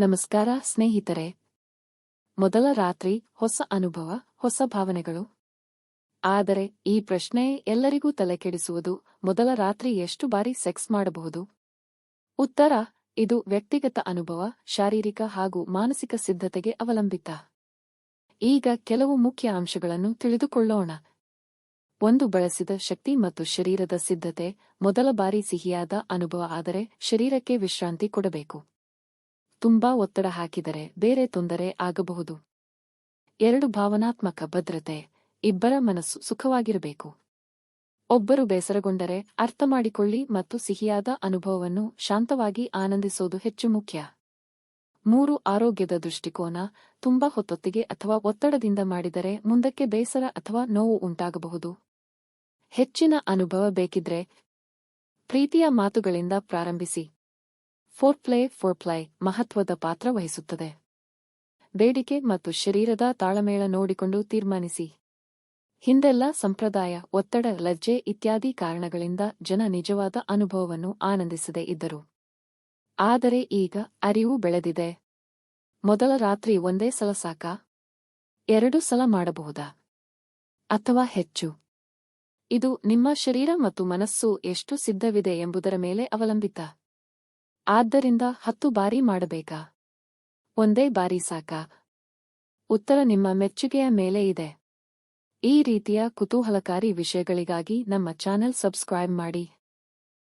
ನಮಸ್ಕಾರ ಸ್ನೇಹಿತರೆ. ಮೊದಲ ರಾತ್ರಿ ಹೊಸ ಅನುಭವ, ಹೊಸ ಭಾವನೆಗಳು. ಆದರೆ ಈ ಪ್ರಶ್ನೆ ಎಲ್ಲರಿಗೂ ತಲೆಕೆಡಿಸುವುದು ಮೊದಲ ರಾತ್ರಿ ಎಷ್ಟು ಬಾರಿ ಸೆಕ್ಸ್ ಮಾಡಬಹುದು? ಉತ್ತರ, ಇದು ವ್ಯಕ್ತಿಗತ ಅನುಭವ, ಶಾರೀರಿಕ ಹಾಗೂ ಮಾನಸಿಕ ಸಿದ್ಧತೆಗೆ ಅವಲಂಬಿತ. ಈಗ ಕೆಲವು ಮುಖ್ಯ ಅಂಶಗಳನ್ನು ತಿಳಿದುಕೊಳ್ಳೋಣ. ಒಂದು, ಬಳಸಿದ ಶಕ್ತಿ ಮತ್ತು ಶರೀರದ ಸಿದ್ಧತೆ ಮೊದಲ ಬಾರಿ ಸಿಹಿಯಾದ ಅನುಭವ ಆದರೆ ಶರೀರಕ್ಕೆ ವಿಶ್ರಾಂತಿ ಕೊಡಬೇಕು. ತುಂಬಾ ಒತ್ತಡ ಹಾಕಿದರೆ ಬೇರೆ ತೊಂದರೆ ಆಗಬಹುದು. ಎರಡು ಭಾವನಾತ್ಮಕ ಭದ್ರತೆ, ಇಬ್ಬರ ಮನಸ್ಸು ಸುಖವಾಗಿರಬೇಕು. ಒಬ್ಬರು ಬೇಸರಗೊಂಡರೆ ಅರ್ಥಮಾಡಿಕೊಳ್ಳಿ ಮತ್ತು ಸಿಹಿಯಾದ ಅನುಭವವನ್ನು ಶಾಂತವಾಗಿ ಆನಂದಿಸೋದು ಹೆಚ್ಚು ಮುಖ್ಯ. ಮೂರು, ಆರೋಗ್ಯದ ದೃಷ್ಟಿಕೋನ, ತುಂಬಾ ಹೊತ್ತೊತ್ತಿಗೆ ಅಥವಾ ಒತ್ತಡದಿಂದ ಮಾಡಿದರೆ ಮುಂದಕ್ಕೆ ಬೇಸರ ಅಥವಾ ನೋವು ಉಂಟಾಗಬಹುದು. ಹೆಚ್ಚಿನ ಅನುಭವ ಬೇಕಿದ್ರೆ ಪ್ರೀತಿಯ ಮಾತುಗಳಿಂದ ಪ್ರಾರಂಭಿಸಿ. ಫೋರ್ಪ್ಲೇ ಫೋರ್ಪ್ಲೈ ಮಹತ್ವದ ಪಾತ್ರ ವಹಿಸುತ್ತದೆ. ಬೇಡಿಕೆ ಮತ್ತು ಶರೀರದ ತಾಳಮೇಳ ನೋಡಿಕೊಂಡು ತೀರ್ಮಾನಿಸಿ. ಹಿಂದೆಲ್ಲ ಸಂಪ್ರದಾಯ, ಒತ್ತಡ, ಲಜ್ಜೆ ಇತ್ಯಾದಿ ಕಾರಣಗಳಿಂದ ಜನ ನಿಜವಾದ ಅನುಭವವನ್ನು ಆನಂದಿಸದೇ ಇದ್ದರು. ಆದರೆ ಈಗ ಅರಿವು ಬೆಳೆದಿದೆ. ಮೊದಲ ರಾತ್ರಿ ಒಂದೇ ಸಲ ಸಾಕಾ? ಎರಡು ಸಲ ಮಾಡಬಹುದಾ? ಅಥವಾ ಹೆಚ್ಚು? ಇದು ನಿಮ್ಮ ಶರೀರ ಮತ್ತು ಮನಸ್ಸು ಎಷ್ಟು ಸಿದ್ಧವಿದೆ ಎಂಬುದರ ಮೇಲೆ ಅವಲಂಬಿತ. ಆದ್ದರಿಂದ ಹತ್ತು ಬಾರಿ ಮಾಡಬೇಕಾ. ಒಂದೇ ಬಾರಿ ಸಾಕಾ. ಉತ್ತರ ನಿಮ್ಮ ಮೆಚ್ಚುಗೆಯ ಮೇಲೆ ಇದೆ. ಈ ರೀತಿಯ ಕುತೂಹಲಕಾರಿ ವಿಷಯಗಳಿಗಾಗಿ ನಮ್ಮ ಚಾನೆಲ್ ಸಬ್ಸ್ಕ್ರೈಬ್ ಮಾಡಿ.